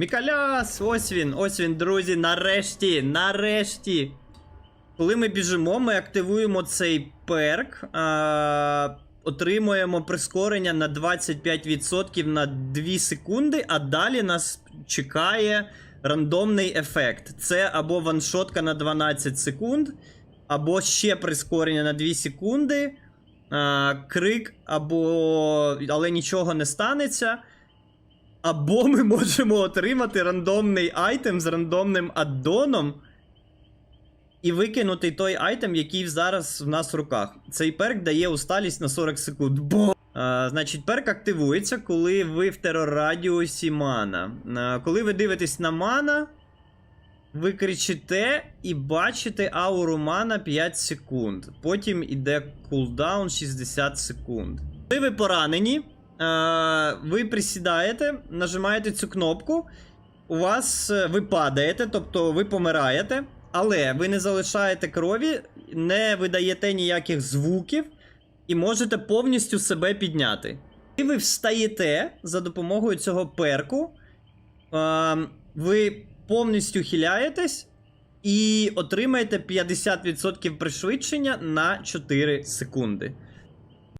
Мікаляс! Ось він, ось він, друзі, нарешті, нарешті. Коли ми біжимо, ми активуємо цей перк, а, отримуємо прискорення на 25% на 2 секунди, а далі нас чекає рандомний ефект. Це або ваншотка на 12 секунд, або ще прискорення на 2 секунди, а, крик, або. але нічого не станеться. Або ми можемо отримати рандомний айтем з рандомним аддоном і викинути той айтем, який зараз в нас в руках. Цей перк дає усталість на 40 секунд. Бо. А, значить, перк активується, коли ви в тероррадіусі мана. А, коли ви дивитесь на мана, ви кричите і бачите ауру мана 5 секунд. Потім іде кулдаун 60 секунд. Коли ви поранені, ви присідаєте, нажимаєте цю кнопку, у вас е, ви падаєте, тобто ви помираєте, але ви не залишаєте крові, не видаєте ніяких звуків і можете повністю себе підняти. І ви встаєте за допомогою цього перку, ви повністю хиляєтесь і отримаєте 50% пришвидшення на 4 секунди.